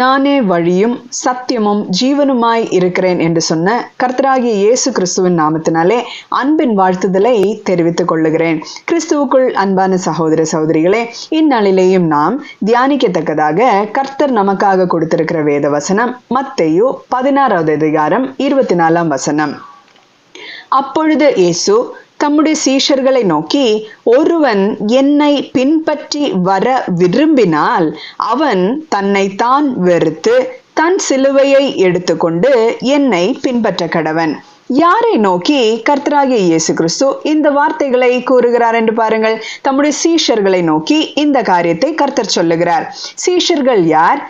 நானே வழியும் சத்தியமும் ஜீவனுமாய் இருக்கிறேன் என்று சொன்ன கர்த்தராகிய இயேசு கிறிஸ்துவின் நாமத்தினாலே அன்பின் வாழ்த்துதலை தெரிவித்துக் கொள்ளுகிறேன். கிறிஸ்துவுக்குள் அன்பான சகோதர சகோதரிகளே இந்நாளிலேயும் நாம் தியானிக்கத்தக்கதாக கர்த்தர் நமக்காக கொடுத்திருக்கிற வேத வசனம் மத்தையோ பதினாறாவது அதிகாரம் இருபத்தி நாலாம் வசனம். அப்பொழுது இயேசு தம்முடைய சீஷர்களை நோக்கி ஒருவன் என்னை பின்பற்றி வர விரும்பினால் அவன் தன்னை தான் வெறுத்து தன் சிலுவையை எடுத்துக்கொண்டு என்னை பின்பற்ற கடவன். யாரை நோக்கி கர்த்தராகிய இயேசு கிறிஸ்து இந்த வார்த்தைகளை கூறுகிறார் என்று பாருங்கள். தம்முடைய சீஷர்களை நோக்கி இந்த காரியத்தை கர்த்தர் சொல்லுகிறார். சீஷர்கள் யார்?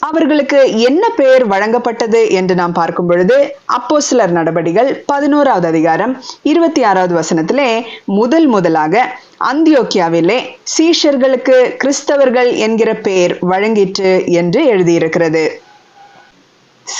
அவர்களுக்கு என்ன பெயர் வழங்கப்பட்டது என்று நாம் பார்க்கும் பொழுது அப்போ சிலர் நடபடிகள் பதினோராவது அதிகாரம் இருபத்தி ஆறாவது வசனத்திலே முதல் முதலாக அந்தியோக்கியாவிலே சீஷர்களுக்கு கிறிஸ்தவர்கள் என்கிற பெயர் வழங்கிற்று என்று எழுதியிருக்கிறது.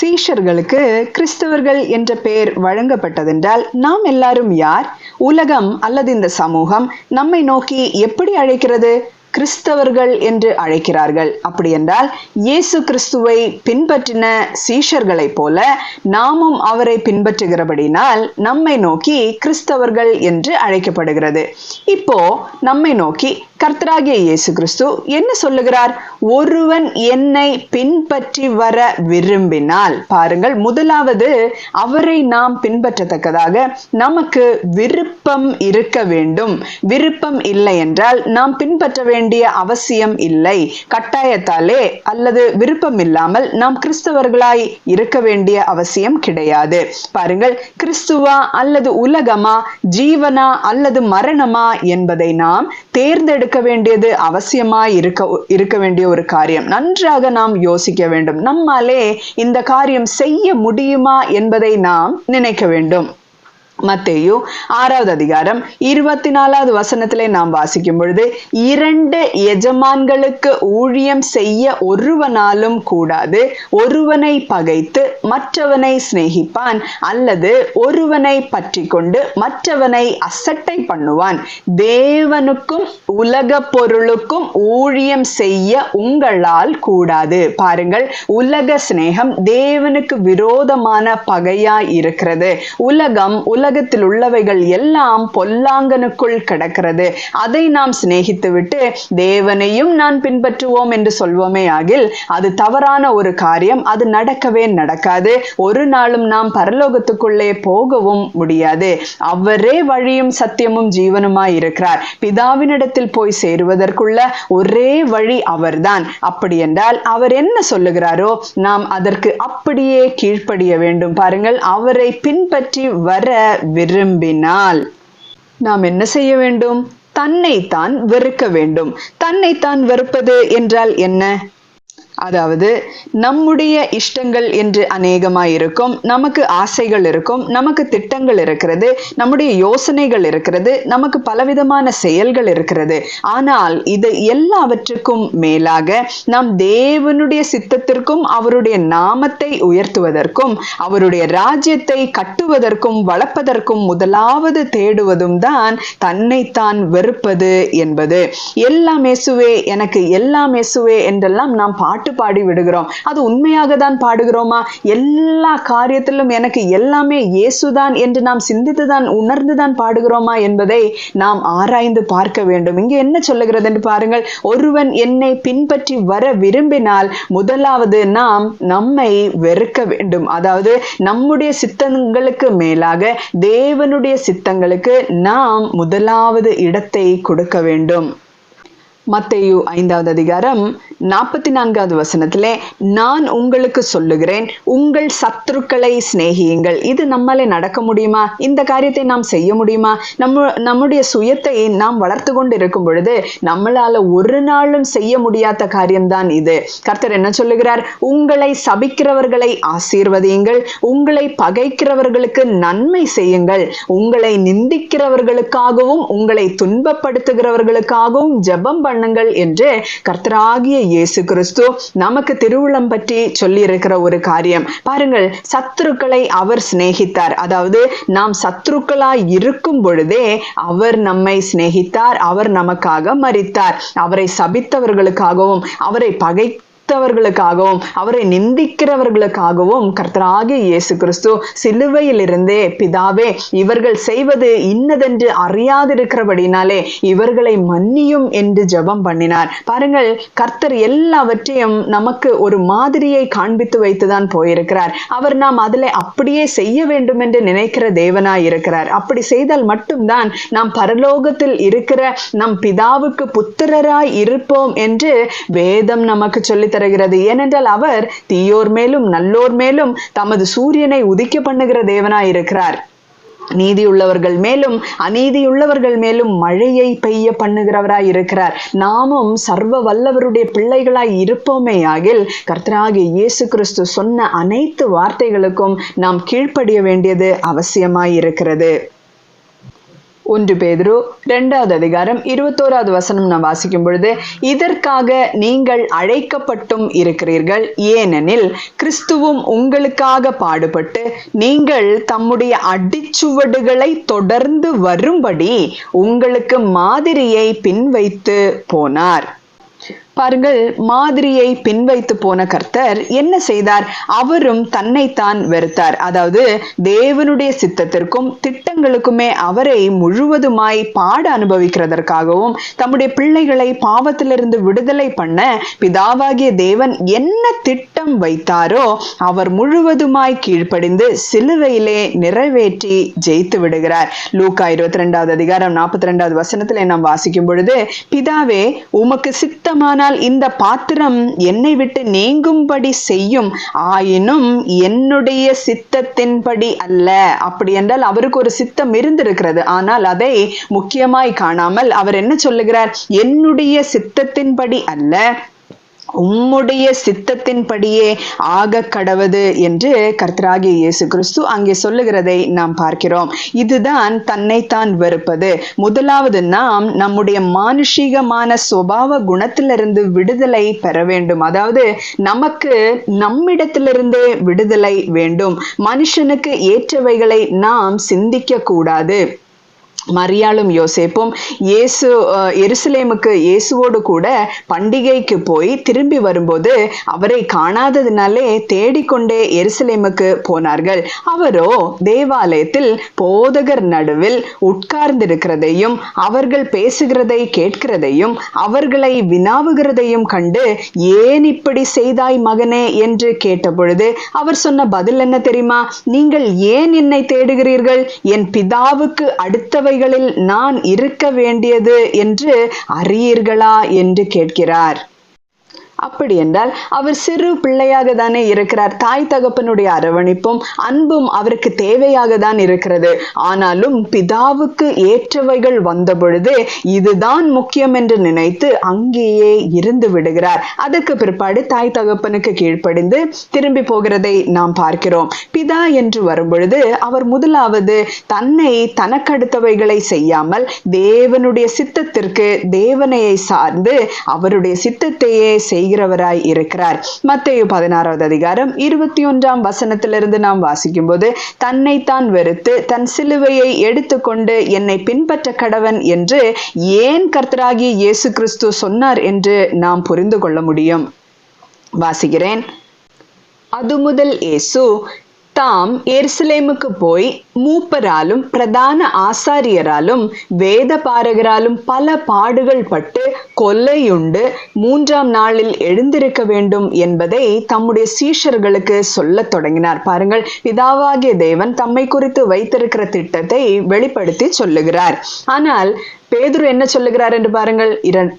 சீஷர்களுக்கு கிறிஸ்தவர்கள் என்ற பெயர் வழங்கப்பட்டதென்றால் நாம் எல்லாரும் யார்? உலகம் அல்லது இந்த சமூகம் நம்மை நோக்கி எப்படி அழைக்கிறது? கிறிஸ்தவர்கள் என்று அழைக்கிறார்கள். அப்படி என்றால் இயேசு கிறிஸ்துவை பின்பற்றின சீஷர்களைப் போல நாமும் அவரை பின்பற்றுகிறபடினால் நம்மை நோக்கி கிறிஸ்தவர்கள் என்று அழைக்கப்படுகிறது. இப்போ நம்மை நோக்கி கர்த்தராகிய இயேசு கிறிஸ்து என்ன சொல்லுகிறார்? ஒருவன் என்னை பின்பற்றி வர விரும்பினால். பாருங்கள் முதலாவது அவரை நாம் பின்பற்றத்தக்கதாக நமக்கு விருப்பம் இருக்க வேண்டும். விருப்பம் இல்லை என்றால் நாம் பின்பற்ற வேண்டிய அவசியம் இல்லை. கட்டாயத்தாலே அல்லது விருப்பம் இல்லாமல் நாம் கிறிஸ்தவர்களாய் இருக்க வேண்டிய அவசியம் கிடையாது. பாருங்கள் கிறிஸ்துவா அல்லது உலகமா ஜீவனா அல்லது மரணமா என்பதை நாம் தேர்ந்தெடுக்க வேண்டியது அவசியமாய் இருக்க இருக்க வேண்டிய ஒரு காரியம். நன்றாக நாம் யோசிக்க வேண்டும். நம்மாலே இந்த காரியம் செய்ய முடியுமா என்பதை நாம் நினைக்க வேண்டும். மத்தேயு ஆறாவது அதிகாரம் இருபத்தி நாலாவது வசனத்திலே நாம் வாசிக்கும் பொழுது இரண்டு எஜமான்களுக்கு ஊழியம் செய்ய ஒருவனாலும் கூடாது ஒருவனை பகைத்து மற்றவனை சிநேகிப்பான் அல்லது ஒருவனை பற்றி கொண்டு மற்றவனை அசட்டை பண்ணுவான். தேவனுக்கும் உலக பொருளுக்கும் ஊழியம் செய்ய உங்களால் கூடாது. பாருங்கள் உலக சிநேகம் தேவனுக்கு விரோதமான பகையா இருக்கிறது. உலகம் உலக உலகத்தில் உள்ளவைகள் எல்லாம் பொல்லாங்கனுக்குள் கிடக்கிறது. அதை நாம் சிநேகித்து விட்டு தேவனையும் நான் பின்பற்றுவோம் என்று சொல்வோமே ஆகில் அது தவறான ஒரு காரியம் அது நடக்கவே நடக்காது. ஒரு நாளும் நாம் பரலோகத்துக்குள்ளே போகவும் முடியாது. அவரே வழியும் சத்தியமும் ஜீவனுமாய் இருக்கிறார். பிதாவினிடத்தில் போய் சேருவதற்குள்ள ஒரே வழி அவர்தான். அப்படி என்றால் அவர் என்ன சொல்லுகிறாரோ நாம் அதற்கு அப்படியே கீழ்ப்படிய வேண்டும். பாருங்கள் அவரை பின்பற்றி வர விரும்பினால் நாம் என்ன செய்ய வேண்டும்? தன்னைத்தான் வெறுக்க வேண்டும். தன்னைத்தான் வெறுப்பது என்றால் என்ன? அதாவது நம்முடைய இஷ்டங்கள் என்று அநேகமாக இருக்கும் நமக்கு ஆசைகள் இருக்கும் நமக்கு திட்டங்கள் இருக்கிறது நம்முடைய யோசனைகள் இருக்கிறது நமக்கு பலவிதமான செயல்கள் இருக்கிறது. ஆனால் இது எல்லாவற்றுக்கும் மேலாக நாம் தேவனுடைய சித்தத்திற்கும் அவருடைய நாமத்தை உயர்த்துவதற்கும் அவருடைய ராஜ்யத்தை கட்டுவதற்கும் வளர்ப்பதற்கும் முதலாவது தேடுவதும் தான் தன்னைத்தான் வெறுப்பது என்பது. எல்லாம் மெசுவே எனக்கு எல்லாம் மெசுவே என்றெல்லாம் நாம் பாட்டு பாட்டு பாடி விடுகிறோம். அது உண்மையாக தான் பாடுகிறோமா? எல்லா காரியத்திலும் எனக்கு எல்லாமே இயேசுதான் என்று நாம் சிந்தித்துதான் உணர்ந்துதான் பாடுகிறோமா என்பதை நாம் ஆராய்ந்து பார்க்க வேண்டும். இங்கே என்ன சொல்லுகிறது என்று பாருங்கள். ஒருவன் என்னை பின்பற்றி வர விரும்பினால் முதலாவது நாம் நம்மை வெறுக்க வேண்டும். அதாவது நம்முடைய சித்தங்களுக்கு மேலாக தேவனுடைய சித்தங்களுக்கு நாம் முதலாவது இடத்தை கொடுக்க வேண்டும். மத்தேயு ஐந்தாவது அதிகாரம் நாற்பத்தி நான்காவது வசனத்திலே நான் உங்களுக்கு சொல்லுகிறேன் உங்கள் சத்துருக்களை சிநேகியுங்கள். இது நம்மளே நடக்க முடியுமா? இந்த காரியத்தை நாம் செய்ய முடியுமா? நம்ம நம்முடைய சுயத்தை நாம் வளர்த்து கொண்டு இருக்கும் பொழுது நம்மளால ஒரு நாளும் செய்ய முடியாத காரியம்தான் இது. கர்த்தர் என்ன சொல்லுகிறார்? உங்களை சபிக்கிறவர்களை ஆசீர்வதியுங்கள் உங்களை பகைக்கிறவர்களுக்கு நன்மை செய்யுங்கள் உங்களை நிந்திக்கிறவர்களுக்காகவும் உங்களை துன்பப்படுத்துகிறவர்களுக்காகவும் ஜெபம் பண்ணுங்கள் என்று கர்த்தராகிய இயேசு கிறிஸ்து நமக்கு திருவிழம் பற்றி சொல்லி இருக்கிற ஒரு காரியம். பாருங்கள் சத்துருக்களை அவர் சிநேகித்தார். அதாவது நாம் சத்துருக்களாய் இருக்கும் பொழுதே அவர் நம்மை சிநேகித்தார் அவர் நமக்காக மறித்தார் அவரை சபித்தவர்களுக்காகவும் அவரை பகை எதிர்த்தவர்களுக்காகவும் அவரை நிந்திக்கிறவர்களுக்காகவும் கர்த்தராகிய இயேசு கிறிஸ்து சிலுவையிலிருந்தே பிதாவே இவர்கள் செய்வது இன்னதென்று அறியாதிருக்கிறபடினாலே இவர்களை மன்னியும் என்று ஜெபம் பண்ணினார். பாருங்கள் கர்த்தர் எல்லாவற்றையும் நமக்கு ஒரு மாதிரியை காண்பித்து வைத்துதான் போயிருக்கிறார். அவர் நாம் அதில் அப்படியே செய்ய வேண்டும் என்று நினைக்கிற தேவனாய் இருக்கிறார். அப்படி செய்தால் மட்டும்தான் நாம் பரலோகத்தில் இருக்கிற நம் பிதாவுக்கு புத்திரராய் இருப்போம் என்று வேதம் நமக்கு சொல்லித் தருகிறது. ஏனென்றால் அவர் தீயோர் மேலும் நல்லோர் மேலும் தமது சூரியனை உதிக்க பண்ணுகிற தேவனாயிருக்கிறார். நீதியுள்ளவர்கள் மேலும் அநீதியுள்ளவர்கள் மேலும் மழையை பெய்ய பண்ணுகிறவராய் இருக்கிறார் நாமும் சர்வ வல்லவருடைய பிள்ளைகளாய் இருப்போமே ஆகில் கர்த்தராகிய இயேசு கிறிஸ்து சொன்ன அனைத்து வார்த்தைகளுக்கும் நாம் கீழ்ப்படிய வேண்டியது அவசியமாய் இருக்கிறது ஒன்று பேதுரு இரண்டாவது அதிகாரம் இருபத்தோராவது வசனம் நான் வாசிக்கும் பொழுது இதற்காக நீங்கள் அழைக்கப்பட்டும் இருக்கிறீர்கள். ஏனெனில் கிறிஸ்துவும் உங்களுக்காக பாடுபட்டு நீங்கள் தம்முடைய அடிச்சுவடுகளை தொடர்ந்து வரும்படி உங்களுக்கு மாதிரியை பின்வைத்து போனார். பாருங்கள் மாதிரியை பின்வைத்து போன கர்த்தர் என்ன செய்தார்? அவரும் தன்னைத்தான் வெறுத்தார். அதாவது தேவனுடைய சித்தத்திற்கும் திட்டங்களுக்குமே அவரை முழுவதுமாய் பாட அனுபவிக்கிறதற்காகவும் தம்முடைய பிள்ளைகளை பாவத்திலிருந்து விடுதலை பண்ண பிதாவாகிய தேவன் என்ன திட்டம் வைத்தாரோ அவர் முழுவதுமாய் கீழ்ப்படிந்து சிலுவையிலே நிறைவேற்றி ஜெயித்து விடுகிறார். லூக்கா இருபத்தி ரெண்டாவது அதிகாரம் நாற்பத்தி ரெண்டாவது வசனத்திலே நாம் வாசிக்கும் பொழுது பிதாவே உமக்கு சித்தமான ஆனால் இந்த பாத்திரம் என்னை விட்டு நீங்கும்படி செய்யும். ஆயினும் என்னுடைய சித்தத்தின்படி அல்ல. அப்படி என்றால் அவருக்கு ஒரு சித்தம் இருந்திருக்கிறது. ஆனால் அதை முக்கியமாய் காணாமல் அவர் என்ன சொல்லுகிறார்? என்னுடைய சித்தத்தின்படி அல்ல. உம்முடைய சித்தத்தின்படியே ஆக கடவது என்று கர்த்தராகிய இயேசு கிறிஸ்து அங்கே சொல்லுகிறதை நாம் பார்க்கிறோம். இதுதான் தன்னைத்தான் வெறுப்பது. முதலாவது நாம் நம்முடைய மானுஷிகமான சுபாவ குணத்திலிருந்து விடுதலை பெற வேண்டும். அதாவது நமக்கு நம்மிடத்திலிருந்தே விடுதலை வேண்டும். மனுஷனுக்கு ஏற்றவைகளை நாம் சிந்திக்க கூடாது. மரியாளும் யோசேப்பும் இயேசு எருசலேமுக்கு இயேசுவோடு கூட பண்டிகைக்கு போய் திரும்பி வரும்போது அவரை காணாததினாலே தேடிக்கொண்டே எருசலேமுக்கு போனார்கள். அவரோ தேவாலயத்தில் போதகர் நடுவில் உட்கார்ந்திருக்கிறதையும் அவர்கள் பேசுகிறதை கேட்கிறதையும் அவர்களை வினாவுகிறதையும் கண்டு ஏன் இப்படி செய்தாய் மகனே என்று கேட்டபொழுது அவர் சொன்ன பதில் என்ன தெரியுமா? நீங்கள் ஏன் என்னை தேடுகிறீர்கள்? என் பிதாவுக்கு அடுத்தவை அவைகளில் நான் இருக்க வேண்டியது என்று அறியீர்களா என்று கேட்கிறார். அப்படி என்றால் அவர் சிறு பிள்ளையாக தானே இருக்கிறார். தாய் தகப்பனுடைய அரவணைப்பும் அன்பும் அவருக்கு தேவையாக தான் இருக்கிறது. ஆனாலும் பிதாவுக்கு ஏற்றவைகள் வந்தபொழுது இதுதான் முக்கியம் என்று நினைத்து அங்கேயே இருந்து விடுகிறார். அதற்கு பிற்பாடு தாய் தகப்பனுக்கு கீழ்ப்படிந்து திரும்பி போகிறதை நாம் பார்க்கிறோம். பிதா என்று வரும்பொழுது அவர் முதலாவது தன்னை தனக்கடுத்தவைகளை செய்யாமல் தேவனுடைய சித்தத்திற்கு தேவனையை சார்ந்து அவருடைய சித்தத்தையே செய் செய்கிறவராய் இருக்கிறார். மத்திய பதினாறாவது அதிகாரம் இருபத்தி ஒன்றாம் வசனத்திலிருந்து நாம் வாசிக்கும் போது தன்னைத்தான் வெறுத்து தன் சிலுவையை எடுத்துக்கொண்டு என்னை பின்பற்ற கடவன் என்று ஏன் கர்த்தராகிய இயேசு கிறிஸ்து சொன்னார் என்று நாம் புரிந்து கொள்ள முடியும். வாசிக்கிறேன். அது முதல் இயேசு தாம் எருசலேமுக்கு போய் மூப்பராலும் பிரதான ஆசாரியராலும் வேத பாரகராலும் பல பாடுகள் பட்டு கொல்லையுண்டு மூன்றாம் நாளில் எழுந்திருக்க வேண்டும் என்பதை தம்முடைய சீஷர்களுக்கு சொல்லத் தொடங்கினார். பாருங்கள் பிதாவாகிய தேவன் தம்மை குறித்து வைத்திருக்கிற திட்டத்தை வெளிப்படுத்தி சொல்லுகிறார். ஆனால் பேதுரு என்ன சொல்லுகிறார் என்று பாருங்கள்.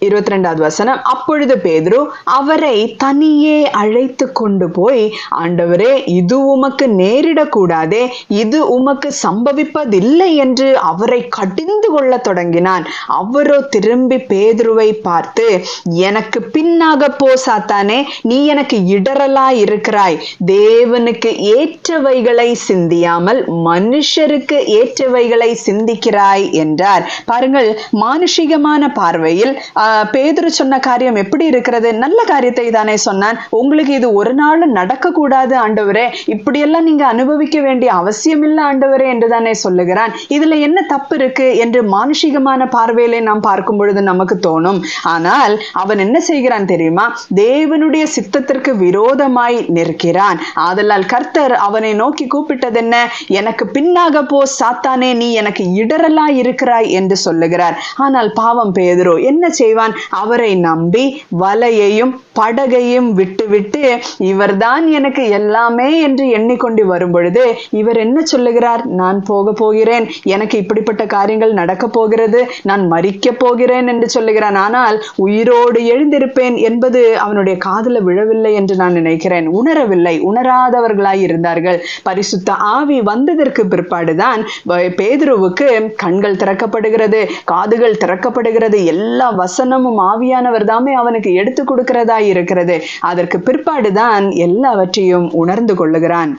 இருபத்தி ரெண்டாவது வசனம். அப்பொழுது பேதுரு அவரை தனியே அழைத்து கொண்டு போய் ஆண்டவரே இது உமக்கு நேரிடக்கூடாதே இது உமக்கு சம்பவிப்பதில்லை என்று அவரை கடிந்து கொள்ள தொடங்கினான். அவரோ திரும்பி பேதுருவை பார்த்து எனக்கு பின்னாக போ சாத்தானே நீ எனக்கு இடரலா இருக்கிறாய் தேவனுக்கு ஏற்றவைகளை சிந்தியாமல் மனுஷருக்கு ஏற்றவைகளை சிந்திக்கிறாய் என்றார். பாருங்கள் மானுஷிகமான பார்வையில் பேதுரு சொன்ன காரியம் எப்படி இருக்கிறது? நல்ல காரியத்தை தானே சொன்னான். உங்களுக்கு இது ஒரு நாளும் நடக்கக்கூடாது ஆண்டவரே. இப்படியெல்லாம் நீங்க அனுபவிக்க வேண்டிய அவசியம் இல்லை ஆண்டவரே என்று தானே சொல்லுகிறான். இதுல என்ன தப்பு இருக்கு? என்று மானுஷிகமான பார்வையிலே நாம் பார்க்கும் பொழுது நமக்கு தோணும். ஆனால் அவன் என்ன செய்கிறான் தெரியுமா? தேவனுடைய சித்தத்திற்கு விரோதமாய் நிற்கிறான். ஆதலால் கர்த்தர் அவனை நோக்கி கூப்பிட்டது என்ன எனக்கு பின்னாக போ சாத்தானே நீ எனக்கு இடரலா இருக்கிறாய் என்று சொல்லுகிறார். ஆனால் பாவம் பேதுரு என்ன செய்வான்? அவரை நம்பி வலையையும் படகையும் விட்டுவிட்டு இவர்தான் எனக்கு எல்லாமே என்று எண்ணிக்கொண்டு வரும் பொழுது இவர் என்ன சொல்லுகிறார்? நான் போக போகிறேன். எனக்கு இப்படிப்பட்ட காரியங்கள் நடக்க போகிறது. நான் மறிக்க போகிறேன் என்று சொல்லுகிறான். ஆனால் உயிரோடு எழுந்திருப்பேன் என்பது அவனுடைய காதல விழவில்லை என்று நான் நினைக்கிறேன். உணரவில்லை. உணராதவர்களாய் இருந்தார்கள். பரிசுத்த ஆவி வந்ததற்கு பிற்பாடுதான் பேதுருவுக்கு கண்கள் திறக்கப்படுகிறது. காதுகள் திறக்கப்படுகிறது. எல்லா வசனமும் ஆவியானவர் தாமே அவனுக்கு எடுத்து கொடுக்கிறதா இருக்கிறது. அதற்கு பிற்பாடுதான் எல்லாவற்றையும் உணர்ந்து கொள்ளுகிறான்.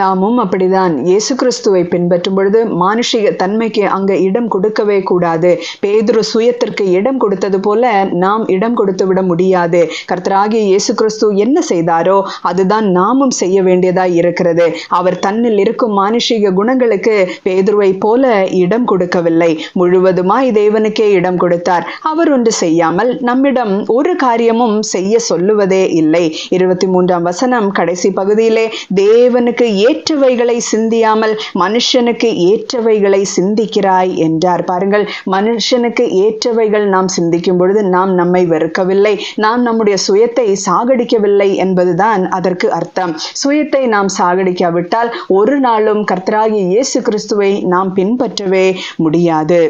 நாமும் அப்படிதான். இயேசு கிறிஸ்துவை பின்பற்றும் பொழுது மானுஷிக தன்மைக்கு அங்க இடம் கொடுக்கவே கூடாது. பேதுரு சுயத்திற்கு இடம் கொடுத்தது போல நாம் இடம் கொடுத்து விட முடியாது. கர்த்தராகிய இயேசு கிறிஸ்து என்ன செய்தாரோ அதுதான் நாமும் செய்ய வேண்டியதா இருக்கிறது. அவர் தன்னில் இருக்கும் மானுஷிக குணங்களுக்கு பேதுருவை போல இடம் கொடுக்கவில்லை. முழுவதுமாய் தேவனுக்கே இடம் கொடுத்தார். அவர் ஒன்று செய்யாமல் நம்மிடம் ஒரு காரியமும் செய்ய சொல்லுவதே இல்லை. இருபத்தி மூன்றாம் வசனம் கடைசி பகுதியிலே தேவனுக்கு ஏற்றவைகளை சிந்தியாமல் மனுஷனுக்கு ஏற்றவைகளை சிந்திக்கிறாய் என்றார். பாருங்கள் மனுஷனுக்கு ஏற்றவைகள் நாம் சிந்திக்கும் பொழுது நாம் நம்மை வெறுக்கவில்லை. நாம் நம்முடைய சுயத்தை சாகடிக்கவில்லை என்பதுதான் அதற்கு அர்த்தம். சுயத்தை நாம் சாகடிக்காவிட்டால் ஒரு நாளும் கர்த்தராகிய இயேசு கிறிஸ்துவை நாம் பின்பற்றவே முடியாது.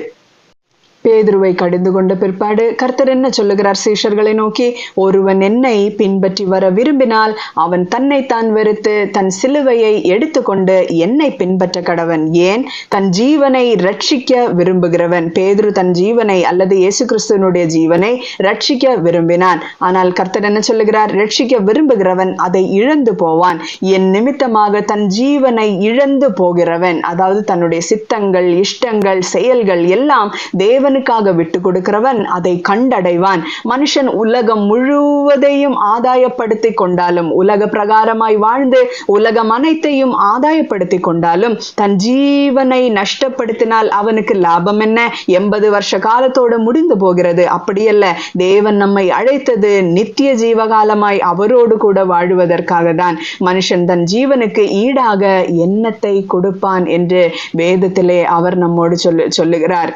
பேதுருவை கடிந்து கொண்ட பிற்பாடு கர்த்தர் என்ன சொல்லுகிறார்? சீஷர்களை நோக்கி ஒருவன் என்னை பின்பற்றி வர விரும்பினால் அவன் தன்னைத்தான் வெறுத்து தன் சிலுவையை எடுத்துக்கொண்டு என்னை பின்பற்ற கடவன். ஏன்? தன் ஜீவனை ரட்சிக்க விரும்புகிறவன். பேதுரு தன் ஜீவனை அல்லது இயேசு கிறிஸ்துவனுடைய ஜீவனை ரட்சிக்க விரும்பினான். ஆனால் கர்த்தர் என்ன சொல்லுகிறார்? ரட்சிக்க விரும்புகிறவன் அதை இழந்து போவான். என் நிமித்தமாக தன் ஜீவனை இழந்து போகிறவன். அதாவது தன்னுடைய சித்தங்கள் இஷ்டங்கள் செயல்கள் எல்லாம் தேவன் தேவனுக்காக விட்டு கொடுக்கிறவன் அதை கண்டடைவான். மனுஷன் உலகம் முழுவதையும் ஆதாயப்படுத்தி கொண்டாலும் உலக பிரகாரமாய் வாழ்ந்து உலகம் அனைத்தையும் ஆதாயப்படுத்தி கொண்டாலும் தன் ஜீவனை நஷ்டப்படுத்தினால் அவனுக்கு லாபம் என்ன? எண்பது வருஷ காலத்தோடு முடிந்து போகிறது. அப்படியல்ல தேவன் நம்மை அழைத்தது நித்திய ஜீவகாலமாய் அவரோடு கூட வாழுவதற்காக தான் மனுஷன் தன் ஜீவனுக்கு ஈடாக எண்ணத்தை கொடுப்பான் என்று வேதத்திலே அவர் நம்மோடு சொல்லு சொல்லுகிறார்.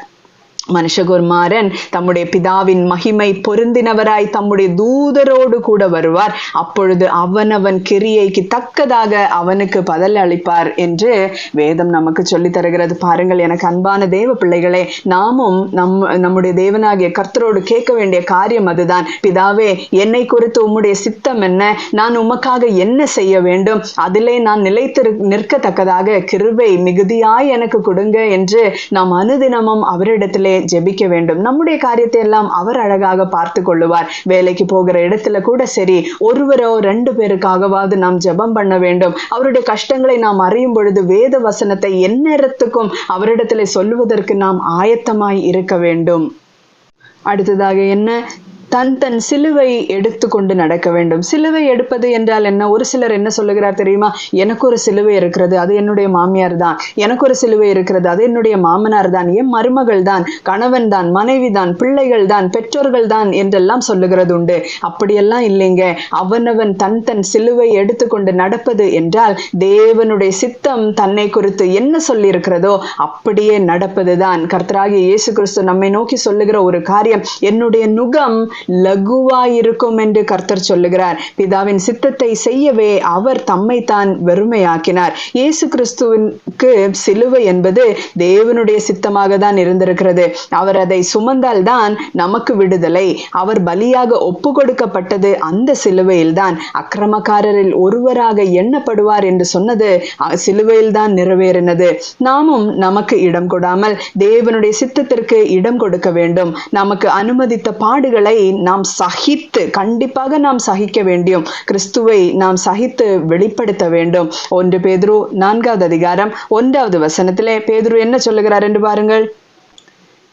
மனுஷகுமாரன் தம்முடைய பிதாவின் மகிமை பொருந்தினவராய் தம்முடைய தூதரோடு கூட வருவார். அப்பொழுது அவனவன் கிரியைக்கு தக்கதாக அவனுக்கு பதில் அளிப்பார் என்று வேதம் நமக்கு சொல்லி தருகிறது. பாருங்கள் எனக்கு அன்பான தேவ பிள்ளைகளே நாமும் நம் நம்முடைய தேவனாகிய கர்த்தரோடு கேட்க வேண்டிய காரியம் அதுதான். பிதாவே என்னை குறித்து உம்முடைய சித்தம் என்ன? நான் உமக்காக என்ன செய்ய வேண்டும்? அதிலே நான் நிலைத்து நிற்கத்தக்கதாக கிருபை மிகுதியாய் எனக்கு கொடுங்க என்று நாம் அனுதினமும் அவரிடத்திலே ஜெபிக்க வேண்டும். நம்முடைய காரியத்தை எல்லாம் அவர் அழகாக பார்த்து கொள்ளுவார். வேலைக்கு போகிற இடத்துல கூட சரி ஒருவரோ ரெண்டு பேருக்காகவாவது நாம் ஜெபம் பண்ண வேண்டும். அவருடைய கஷ்டங்களை நாம் அறியும் பொழுது வேத வசனத்தை எந்நேரத்துக்கும் அவரிடத்தில் சொல்லுவதற்கு நாம் ஆயத்தமாய் இருக்க வேண்டும். அடுத்ததாக என்ன? தன் தன் சிலுவை எடுத்துக்கொண்டு நடக்க வேண்டும். சிலுவை எடுப்பது என்றால் என்ன? ஒரு சிலர் என்ன சொல்லுகிறார் தெரியுமா? எனக்கு ஒரு சிலுவை இருக்கிறது அது என்னுடைய மாமியார் தான். எனக்கு ஒரு சிலுவை இருக்கிறது அது என்னுடைய மாமனார் தான். என் மருமகள் தான் கணவன் தான் மனைவி தான் பிள்ளைகள் தான் பெற்றோர்கள் தான் என்றெல்லாம் சொல்லுகிறது உண்டு. அப்படியெல்லாம் இல்லைங்க. அவனவன் தன் தன் சிலுவை எடுத்துக்கொண்டு நடப்பது என்றால் தேவனுடைய சித்தம் தன்னை குறித்து என்ன சொல்லி இருக்கிறதோ அப்படியே நடப்பதுதான். கர்த்தராகிய இயேசு கிறிஸ்து நம்மை நோக்கி சொல்லுகிற ஒரு காரியம் என்னுடைய நுகம் லகுவாயிருக்கும் என்று கர்த்தர் சொல்லுகிறார். பிதாவின் சித்தத்தை செய்யவே அவர் தம்மை தான் வெறுமையாக்கினார். இயேசு கிறிஸ்துவிற்கு சிலுவை என்பது தேவனுடைய சித்தமாக தான் இருந்திருக்கிறது. அவர் அதை சுமந்தால் தான் நமக்கு விடுதலை. அவர் பலியாக ஒப்பு கொடுக்கப்பட்டது அந்த சிலுவையில் தான் அக்கிரமக்காரரில் ஒருவராக எண்ணப்படுவார் என்று சொன்னது அஹ், சிலுவையில் தான் நிறைவேறினது. நாமும் நமக்கு இடம் கொடாமல் தேவனுடைய சித்தத்திற்கு இடம் கொடுக்க வேண்டும். நமக்கு அனுமதித்த பாடுகளை நாம் சகித்து கண்டிப்பாக நாம் சகிக்க வேண்டும் கிறிஸ்துவை நாம் சகித்து வெளிப்படுத்த வேண்டும். ஒன்று பேதுரு நான்காவது அதிகாரம் ஒன்றாவது வசனத்திலே பேதுரு என்ன சொல்லுகிறார் என்று பாருங்கள்.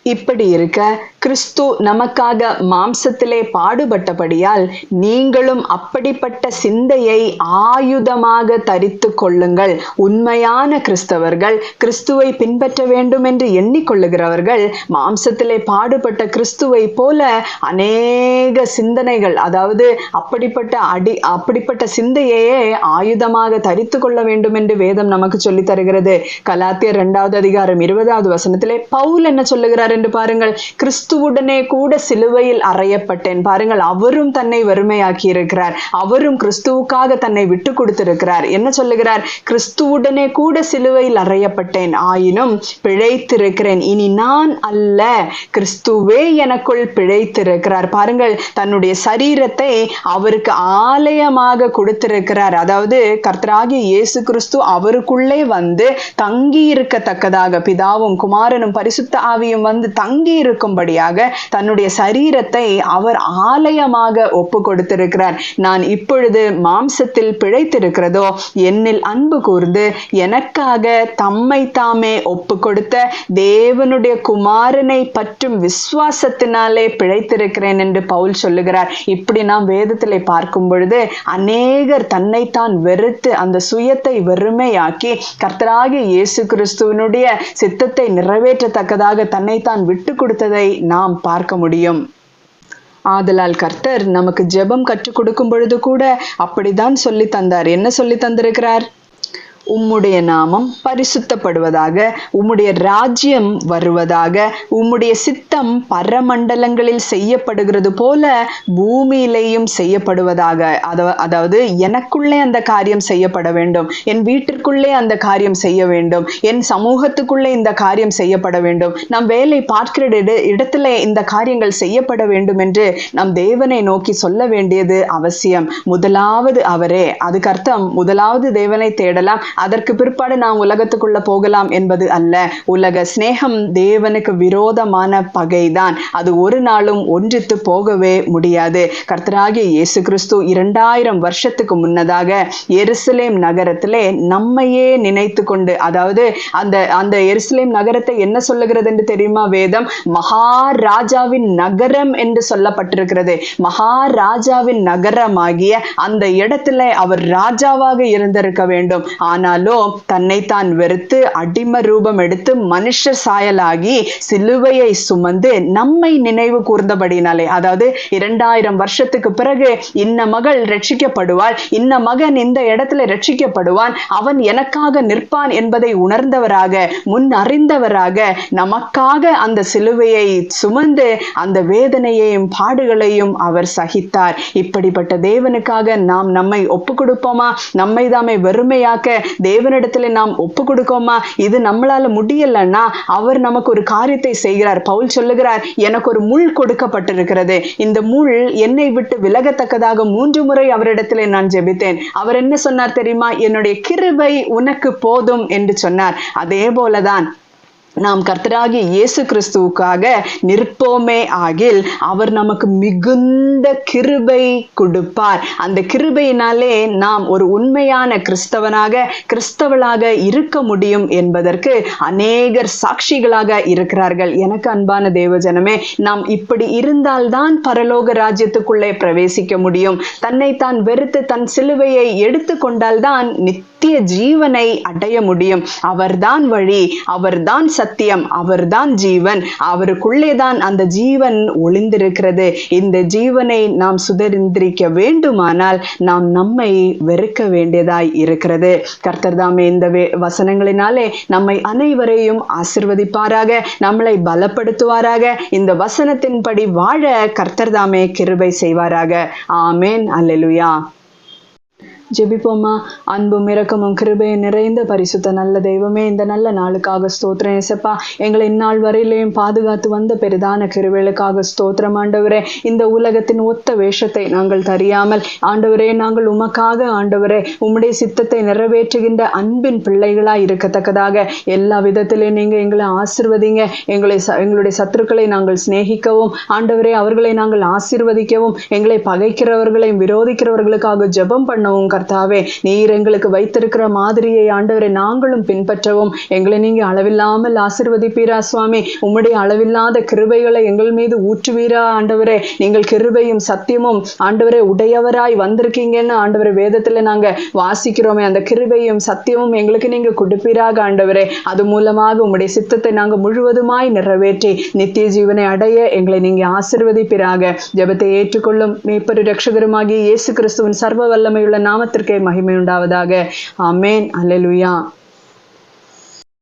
இப்படி இருக்க கிறிஸ்து நமக்காக மாம்சத்திலே பாடுபட்டபடியால் நீங்களும் அப்படிப்பட்ட சிந்தையை ஆயுதமாக தரித்து கொள்ளுங்கள். உண்மையான கிறிஸ்தவர்கள் கிறிஸ்துவை பின்பற்ற வேண்டும் என்று எண்ணிக்கொள்ளுகிறவர்கள் மாம்சத்திலே பாடுபட்ட கிறிஸ்துவை போல அநேக சிந்தனைகள் அதாவது அப்படிப்பட்ட அடி அப்படிப்பட்ட சிந்தையையே ஆயுதமாக தரித்து கொள்ள வேண்டும் என்று வேதம் நமக்கு சொல்லித் தருகிறது கலாத்தியர் இரண்டாவது அதிகாரம் இருபதாவது வசனத்திலே பவுல் என்ன சொல்லுகிறார் என்று பாருங்கள். கிறிஸ்துவுடனே கூட சிலுவையில் அறையப்பட்டேன். பாருங்கள் அவரும் தன்னை வறுமையாக்கி இருக்கிறார் அவரும் கிறிஸ்துவுக்காக தன்னை விட்டு கொடுத்திருக்கிறார். என்ன சொல்லுகிறார்? கிறிஸ்துவுடனே கூட சிலுவையில் அறையப்பட்டேன். ஆயினும் பிழைத்திருக்கிறேன். இனி நான் அல்ல கிறிஸ்துவே எனக்குள் பிழைத்திருக்கிறார். பாருங்கள் தன்னுடைய சரீரத்தை அவருக்கு ஆலயமாக கொடுத்திருக்கிறார். அதாவது கர்த்தராகிய இயேசு கிறிஸ்து அவருக்குள்ளே வந்து தங்கி இருக்கத்தக்கதாக பிதாவும் குமாரனும் பரிசுத்த ஆவியும் வந்து வந்து தங்கி இருக்கும்படியாக தன்னுடைய சரீரத்தை அவர் ஆலயமாக ஒப்பு கொடுத்திருக்கிறார். நான் இப்பொழுது மாம்சத்தில் பிழைத்திருக்கிறதோ என்னில் அன்பு கூர்ந்து எனக்காக தம்மை தாமே ஒப்பு கொடுத்த தேவனுடைய குமாரனை பற்றும் விசுவாசத்தினாலே பிழைத்திருக்கிறேன் என்று பவுல் சொல்லுகிறார். இப்படி நாம் வேதத்திலே பார்க்கும் பொழுது அநேகர் தன்னைத்தான் வெறுத்து அந்த சுயத்தை வெறுமையாக்கி கர்த்தராகிய இயேசு கிறிஸ்துவனுடைய சித்தத்தை நிறைவேற்றத்தக்கதாக தன்னைத்தான் விட்டு கொடுத்ததை நாம் பார்க்க முடியும். ஆதலால் கர்த்தர் நமக்கு ஜெபம் கற்றுக் கொடுக்கும் பொழுது கூட அப்படிதான் சொல்லி தந்தார். என்ன சொல்லி தந்திருக்கிறார்? உம்முடைய நாமம் பரிசுத்தப்படுவதாக உம்முடைய ராஜ்யம் வருவதாக உம்முடைய சித்தம் பரமண்டலங்களில் செய்யப்படுகிறது போல பூமியிலேயும் செய்யப்படுவதாக. அதாவது எனக்குள்ளே அந்த காரியம் செய்யப்பட வேண்டும் என் வீட்டிற்குள்ளே அந்த காரியம் செய்ய வேண்டும் என் சமூகத்துக்குள்ளே இந்த காரியம் செய்யப்பட வேண்டும் நம் வேலை பார்க்கிற இடத்துல இந்த காரியங்கள் செய்யப்பட வேண்டும் என்று நம் தேவனை நோக்கி சொல்ல வேண்டியது அவசியம். முதலாவது அவரே அதுக்கு அர்த்தம் முதலாவது தேவனை தேடலாம் அதற்கு பிற்பாடு நாம் உலகத்துக்குள்ள போகலாம் என்பது அல்ல. உலக சிநேகம் தேவனுக்கு விரோதமான பகைதான். அது ஒரு நாளும் ஒன்றித்து போகவே முடியாது. கர்த்தராகிய இயேசு கிறிஸ்து இரண்டாயிரம் வருஷத்துக்கு முன்னதாக எருசலேம் நகரத்திலே நம்மையே நினைத்து கொண்டு அதாவது அந்த அந்த எருசலேம் நகரத்தை என்ன சொல்லுகிறது என்று தெரியுமா வேதம்? மகாராஜாவின் நகரம் என்று சொல்லப்பட்டிருக்கிறது. மகாராஜாவின் நகரமாகிய அந்த இடத்துல அவர் ராஜாவாக இருந்திருக்க வேண்டும். ஆனால் ஆனாலும் தன்னைத்தான் வெறுத்து அடிம ரூபம் எடுத்து மனுஷ சாயலாகி சிலுவையை சுமந்து நம்மை நினைவு கூர்ந்தபடினாலே அதாவது இரண்டாயிரம் வருஷத்துக்கு பிறகு இன்ன மகள் ரட்சிக்கப்படுவாள் இன்ன மகன் இந்த இடத்துல ரட்சிக்கப்படுவான் அவன் எனக்காக நிற்பான் என்பதை உணர்ந்தவராக முன் அறிந்தவராக நமக்காக அந்த சிலுவையை சுமந்து அந்த வேதனையையும் பாடுகளையும் அவர் சகித்தார். இப்படிப்பட்ட தேவனுக்காக நாம் நம்மை ஒப்பு கொடுப்போமா நம்மை தாமே வெறுமையாக்க தேவனிடத்துல நாம் ஒப்பு கொடுக்கோமா? இது நம்மளால முடியலன்னா அவர் நமக்கு ஒரு காரியத்தை செய்கிறார். பவுல் சொல்லுகிறார் எனக்கு ஒரு முள் கொடுக்கப்பட்டிருக்கிறது. இந்த முள் என்னை விட்டு விலகத்தக்கதாக மூன்று முறை அவரிடத்திலே நான் ஜெபித்தேன். அவர் என்ன சொன்னார் தெரியுமா? என்னுடைய கிருபை உனக்கு போதும் என்று சொன்னார். அதே போலதான் நாம் கர்த்தராகிய இயேசு கிறிஸ்துவுக்காக நிற்போமே ஆகில் அவர் நமக்கு மிகுந்த கிருபை கொடுப்பார். அந்த கிருபையினாலே நாம் ஒரு உண்மையான கிறிஸ்தவனாக கிறிஸ்தவளாக இருக்க முடியும் என்பதற்கு அநேகர் சாட்சிகளாக இருக்கிறார்கள். எனக்கு அன்பான தேவஜனமே நாம் இப்படி இருந்தால்தான் பரலோக ராஜ்யத்துக்குள்ளே பிரவேசிக்க முடியும். தன்னை தான் வெறுத்து தன் சிலுவையை எடுத்து கொண்டால்தான் நித்திய ஜீவனை அடைய முடியும். அவர்தான் வழி அவர்தான் சத்தியம் அவர்தான் ஜீவன். அவருக்குள்ளே தான் அந்த ஜீவன் ஒளிந்திருக்கிறது. இந்த ஜீவனை நாம் சுதந்திரிக்க வேண்டுமானால் நாம் நம்மை வெறுக்க வேண்டியதாய் இருக்கிறது. கர்த்தர் தாமே இந்த வசனங்களினாலே நம்மை அனைவரையும் ஆசிர்வதிப்பாராக நம்மளை பலப்படுத்துவாராக. இந்த வசனத்தின்படி வாழ கர்த்தர் தாமே கிருபை செய்வாராக. ஆமேன். அல்லேலூயா. ஜெபிப்போமா? அன்பும் இரக்கமும் கிருபையும் நிறைந்த பரிசுத்த நல்ல தெய்வமே இந்த நல்ல நாளுக்காக ஸ்தோத்திரம் ஏசப்பா. எங்களை இந்நாள் வரையிலையும் பாதுகாத்து வந்த பெரிதான கிருபைகளுக்காக ஸ்தோத்திரம் ஆண்டவரே. இந்த உலகத்தின் ஒத்த வேஷத்தை நாங்கள் தெரியாமல் ஆண்டவரே நாங்கள் உமக்காக ஆண்டவரே உம்முடைய சித்தத்தை நிறைவேற்றுகின்ற அன்பின் பிள்ளைகளாய் இருக்கத்தக்கதாக. எல்லா விதத்திலையும் நீங்க எங்களை ஆசிர்வதிங்க. எங்களை ச- எங்களுடைய சத்துருக்களை நாங்கள் சிநேகிக்கவும் ஆண்டவரே அவர்களை நாங்கள் ஆசிர்வதிக்கவும் எங்களை பகைக்கிறவர்களையும் விரோதிக்கிறவர்களுக்காக ஜெபம் பண்ணவும் கர்த்தாவே நீர் எங்களுக்கு வைத்திருக்கிற மாதிரியை ஆண்டவரை நாங்களும் பின்பற்றவும். எங்களை நீங்க அளவில்லாமல் ஆசிர்வதிப்பீரா சுவாமி. உம்முடைய அளவில்லாத கிருபைகளை எங்கள் மீது ஊற்றுவீரா ஆண்டவரே. நீங்கள் கிருபையும் சத்தியமும் ஆண்டவரே உடையவராய் வந்திருக்கீங்கன்னு ஆண்டவரே வேதத்துல நாங்க வாசிக்கிறோமே. அந்த கிருபையும் சத்தியமும் எங்களுக்கு நீங்க கொடுப்பீராக ஆண்டவரே. அது மூலமாக உம்முடைய சித்தத்தை நாங்க முழுவதுமாய் நிறைவேற்றி நித்திய ஜீவனை அடைய எங்களை நீங்க ஆசிர்வதிப்பீராக. ஜபத்தை ஏற்றுக்கொள்ளும் மேப்பரு ரட்சகருமாகிய இயேசு கிறிஸ்துவின் சர்வ வல்லமையுள்ள நாம நாமத்திற்கே மகிமை உண்டாவதாக அமேன் அல்லலுயா